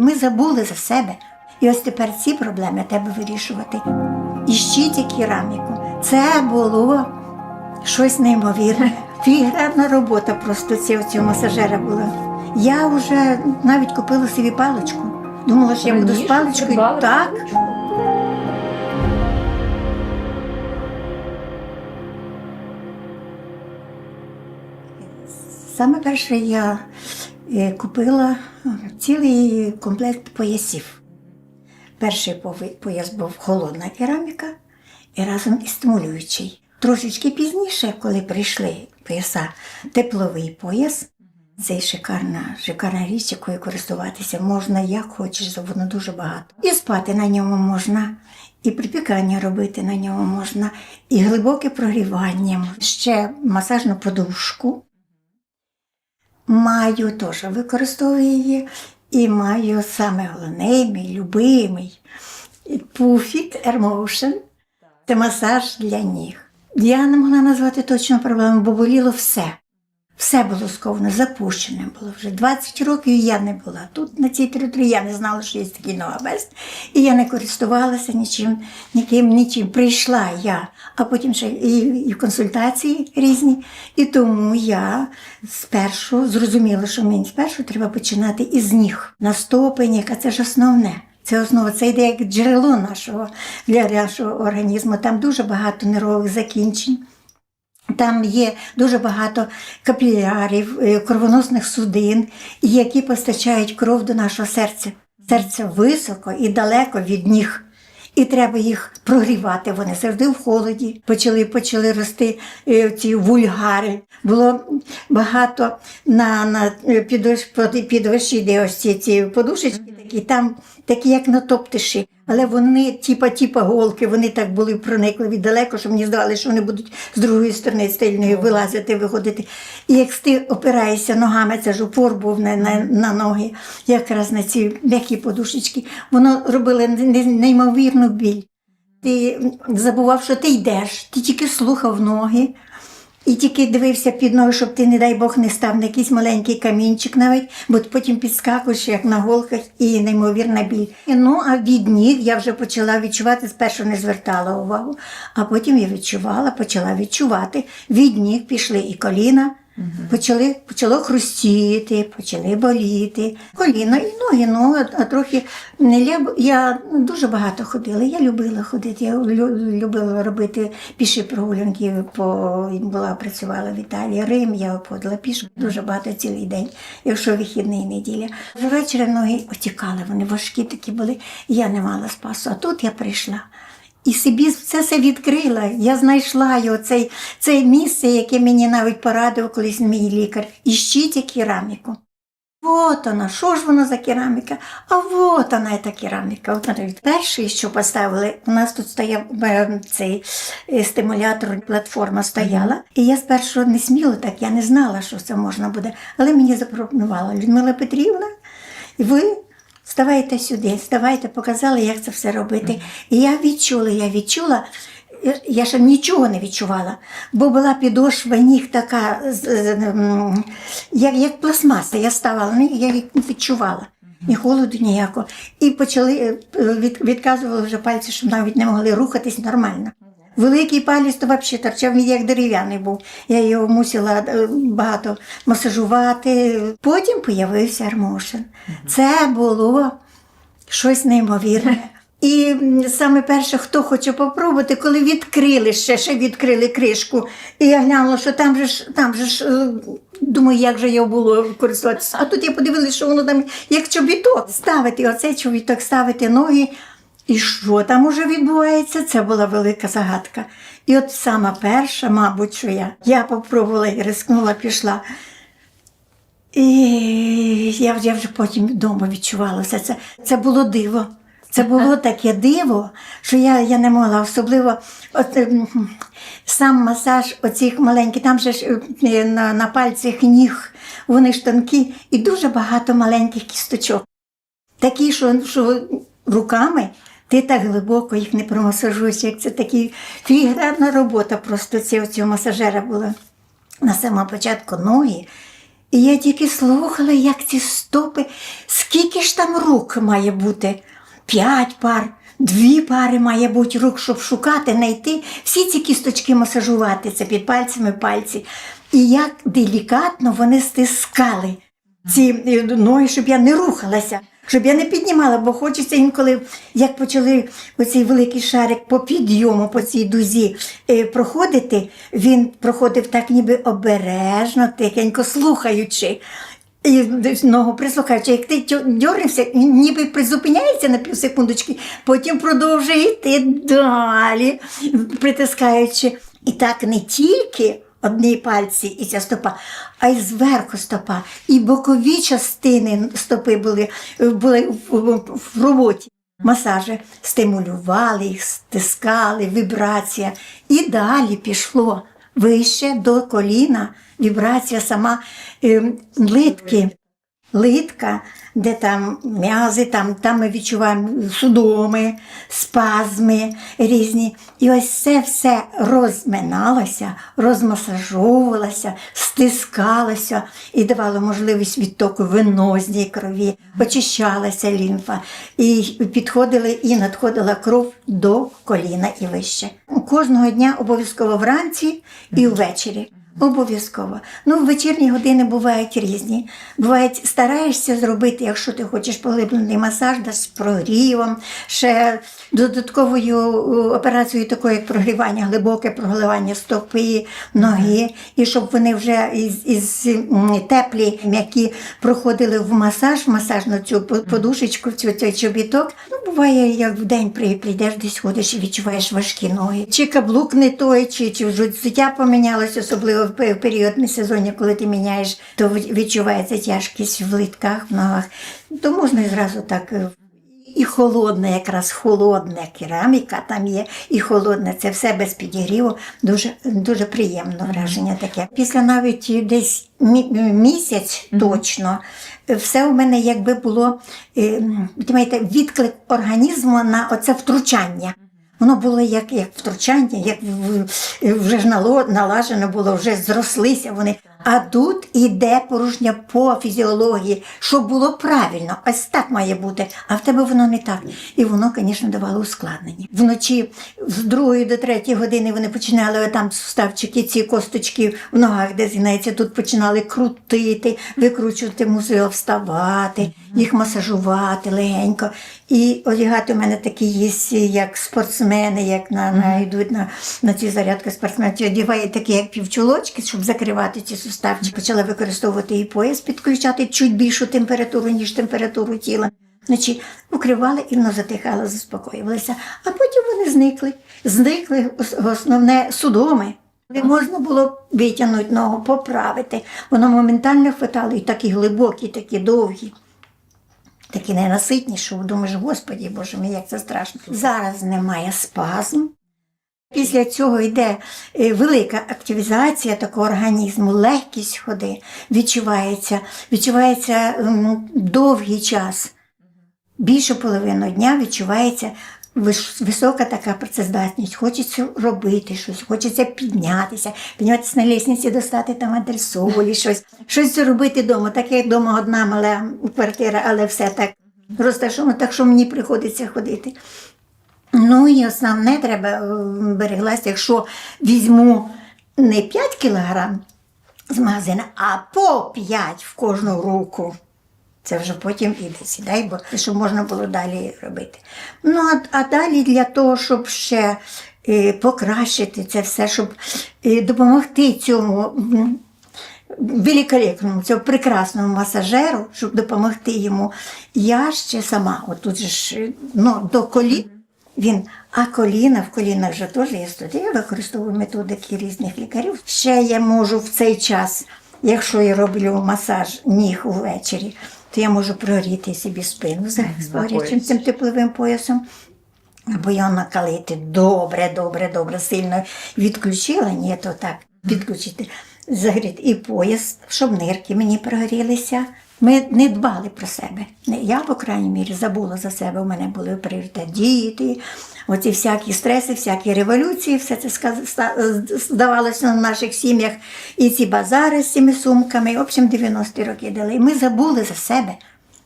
Ми забули за себе. І ось тепер ці проблеми треба вирішувати. І щиті кераміку. Це було щось неймовірне. Фігурна робота просто цього, масажера була. Я вже навіть купила собі паличку. Думала, що я буду з паличкою. Так. Саме перше я купила цілий комплект поясів. Перший пояс був холодна кераміка і разом із стимулюючий. Трошечки пізніше, коли прийшли пояса, тепловий пояс. Це шикарна, шикарна річ, якою користуватися можна як хочеш, воно дуже багато. І спати на ньому можна, і припікання робити на ньому можна, і глибоке прогрівання. Ще масажну подушку. Маю теж використовую її, і маю саме головне, мій любимий пуфік Airmotion. Це масаж для ніг. Я не могла назвати точно проблему, бо боліло все. Все було сковано, запущене було вже. 20 років я не була. Тут на цій території я не знала, що є такий ногабест. І я не користувалася нічим, ніким, нічим. Прийшла я, а потім ще і, і консультації різні. І тому я спершу зрозуміла, що мені спершу треба починати із ніг на стопені, а це ж основне. Це основа, це йде як джерело нашого для нашого організму. Там дуже багато нервових закінчень. Там є дуже багато капілярів, е, кровоносних судин, які постачають кров до нашого серця. Серце високо і далеко від ніг. І треба їх прогрівати. Вони завжди в холоді. Почали, почали рости е, ці вульгари. Було багато на, на е, підошві, де ось ці, ці подушечки такі, там такі, як на топтиші. Але вони, типа голки, вони так були проникливі далеко, що мені здавалося, що вони будуть з другої сторони стильної вилазити, виходити. І як ти опираєшся ногами, це ж упор був на, на, на ноги, якраз на ці м'які подушечки, воно робило неймовірну біль. Ти забував, що ти йдеш, ти тільки слухав ноги. І тільки дивився під ноги, щоб ти, не дай Бог, не став на якийсь маленький камінчик навіть, бо потім підскакуєш, як на голках, і неймовірна біль. Ну, а від ніг я вже почала відчувати, спершу не звертала увагу, а потім я відчувала, почала відчувати. Від ніг пішли і коліна, почали, почало хрустіти, почали боліти. Коліна і ноги, ну, а, трохи не я, я дуже багато ходила. Я любила ходити, я лю- любила робити піші прогулянки, по була працювала в Італії, Рим, я обходила пішки дуже багато цілий день, якщо вихідний неділя. Ввечері ноги отікали, вони важкі такі були, і я не мала спасу. А тут я прийшла. І собі це все відкрила. Я знайшла його, цей, це місце, яке мені навіть порадив колись мій лікар. Іщіть кераміку. От вона, що ж вона за кераміка? А от вона та кераміка. От вона. Перший, що поставили, у нас тут стояв е, цей е, стимулятор, платформа стояла. І я спершу не сміла так, я не знала, що це можна буде. Але мені запропонувала Людмила Петрівна, і ви ставайте сюди, ставайте, показали, як це все робити. І я відчула, я відчула. Я ще нічого не відчувала, бо була підошва ніг така, як, як пластмаса. Я ставала, я не відчувала. Ні холоду ніякого. І почали е, від, відказували вже пальці, щоб навіть не могли рухатись нормально. Великий палець то взагалі торчав він як дерев'яний був. Я його мусила е, багато масажувати. Потім появився армошин. Це було щось неймовірне. І саме перше, хто хоче попробувати, коли відкрили ще, ще відкрили кришку, і я глянула, що там же ж, там же ж, е, думаю, як же його було користуватися. А тут я подивилася, що воно там як чобіток. Ставити оцей чобіток, ставити ноги. І що там уже відбувається? Це була велика загадка. І от сама перша, мабуть, що я, я попробувала і рискнула, пішла. І я, я вже потім вдома відчувала все це. Це було диво. Це було таке диво, що я, я не могла особливо от, ем, сам масаж оцих маленьких, там же ж е, на, на пальцях ніг, вони ж тонкі, і дуже багато маленьких кісточок. Такі, що, що руками ти так глибоко їх не промасажуєш, як це такі філігранна робота просто цього, цього масажера була. На самому початку ноги І я тільки слухала, як ці стопи, скільки ж там рук має бути? П'ять пар, дві пари має бути рук, щоб шукати, знайти, всі ці кісточки масажувати, це під пальцями пальці. І як делікатно вони стискали ці е, ноги, щоб я не рухалася, щоб я не піднімала, бо хочеться інколи, як почали оцей великий шарик по підйому, по цій дузі е, проходити, він проходив так ніби обережно, тихенько, слухаючи. І ногу прислухаючи, як ти дьорнешся, ніби призупиняється на півсекундочки, потім продовжує йти далі, притискаючи. І так не тільки одні пальці і ця стопа, а й зверху стопа. І бокові частини стопи були, були в, роботі. Масажі стимулювали їх, стискали, вібрація. І далі пішло вище до коліна, вібрація сама е, литки. Литка, де там м'язи, там, там ми відчуваємо судоми, спазми різні. І ось це все розминалося, розмасажовувалося, стискалося і давало можливість відтоку венозній крові, очищалася лімфа, і підходили і надходила кров до коліна і вище. Кожного дня обов'язково вранці і ввечері. Обов'язково. Ну, в вечірні години бувають різні. Бувають, стараєшся зробити, якщо ти хочеш поглиблений масаж, да, з прогрівом, ще додатковою е, операцією, такою як прогрівання, глибоке прогливання стопи, ноги, і щоб вони вже із, із теплі, м'які проходили в масаж, масаж на цю подушечку, цю, цей чобіток. Ну, буває, як в день при- прийдеш, десь ходиш і відчуваєш важкі ноги. Чи каблук не той, чи, чи взуття помінялось, особливо в пе- в період міжсезоння, коли ти міняєш, то відчувається тяжкість в литках, в ногах. То можна і зразу так. е, І холодна, якраз холодна кераміка там є, і холодне. Це все без підігріву. Дуже, дуже приємне враження таке. Після навіть десь місяць точно, все у мене якби було е, відклик організму на оце втручання. Воно було як, як втручання, як вже ж налажено було, вже зрослися вони. А тут іде порушення по фізіології, щоб було правильно. Ось так має бути. А в тебе воно не так. І воно, звісно, давало ускладнення. Вночі з другої до третьої години вони починали там суставчики, ці косточки в ногах, де згинається, тут починали крутити, викручувати мусили вставати, їх масажувати легенько. І одягати у мене такі є, як спортсмени, як на, на йдуть на, на ці зарядки спортсменів, одягають такі, як півчолочки, щоб закривати ці суставчики. Почала використовувати і пояс, підключати чуть більшу температуру, ніж температуру тіла. Вночі укривали і воно затихало, заспокоювалося. А потім вони зникли. Зникли основне судоми. Не можна було витягнути ногу, поправити. Воно моментально хватало, і такі глибокі, такі довгі такі ненаситні, що думаєш, Господі Боже мій, як це страшно. Зараз немає спазм. Після цього йде е, велика активізація такого організму, легкість ходи відчувається, відчувається м, довгий час. Більше половину дня відчувається висока така працездатність. Хочеться робити щось, хочеться піднятися, піднятися на лісниці, достати там адресові, щось, щось робити вдома. Так як вдома одна мала квартира, але все так розташовано, так що мені приходиться ходити. Ну і основне треба е, береглася, якщо візьму не 5 кілограм з магазину, а по 5 в кожну руку. Це вже потім іде, сідай, бо щоб можна було далі робити. Ну, а, а далі для того, щоб ще е, покращити це все, щоб е, допомогти цьому великолепному, цьому прекрасному масажеру, щоб допомогти йому, я ще сама, от тут же ж ну, до колін. Він, а коліна, в колінах вже теж є студія, я використовую методики різних лікарів. Ще я можу в цей час, якщо я роблю масаж ніг увечері, то я можу прогріти собі спину з горячим цим тепловим поясом. Або його накалити. Добре, добре, добре, сильно відключила, ні, то так, підключити, загріти. І пояс, щоб нирки мені прогрілися, Ми не дбали про себе. Я, по крайній мірі, забула за себе. У мене були пріоритет діти, оці всякі стреси, всякі революції, все це здавалося на наших сім'ях. І ці базари з цими сумками. В общем, 90-ті роки дали. Ми забули за себе.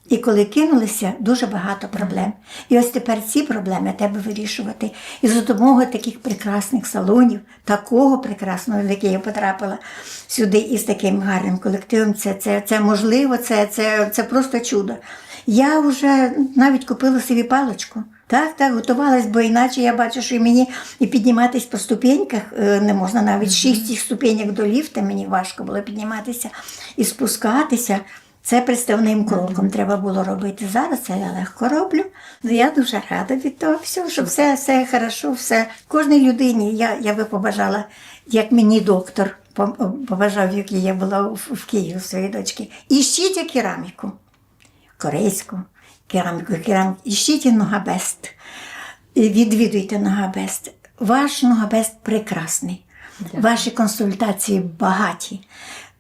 І коли кинулися, дуже багато проблем. І ось тепер ці проблеми треба вирішувати. І за допомогою таких прекрасних салонів, такого прекрасного, в який я потрапила сюди із таким гарним колективом, це, це, це можливо, це, це, це просто чудо. Я вже навіть купила собі паличку. Так, так, готувалась, бо іначе я бачу, що і мені і підніматись по ступеньках е, не можна навіть шість ступеньок до ліфта, мені важко було підніматися і спускатися. Це представним кроком треба було робити. Зараз це я легко роблю. Ну, я дуже рада від того всього, що все, все хорошо, все. Кожній людині я, я би побажала, як мені доктор побажав, який я була в, Києві у своєї дочки. Іщіть кераміку корейську кераміку, кераміку. Іщіть Ногабест, відвідуйте Ногабест. Ваш Ногабест прекрасний. Ваші консультації багаті,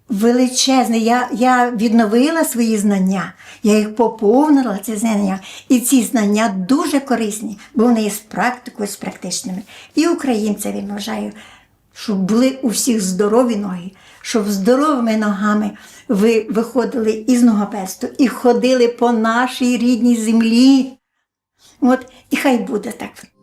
величезні. Я, я відновила свої знання, я їх поповнила, ці знання. І ці знання дуже корисні, бо вони є з практикою, з практичними. І українцеві вважаю, щоб були у всіх здорові ноги, щоб здоровими ногами ви виходили із Ногопесту і ходили по нашій рідній землі. От, і хай буде так.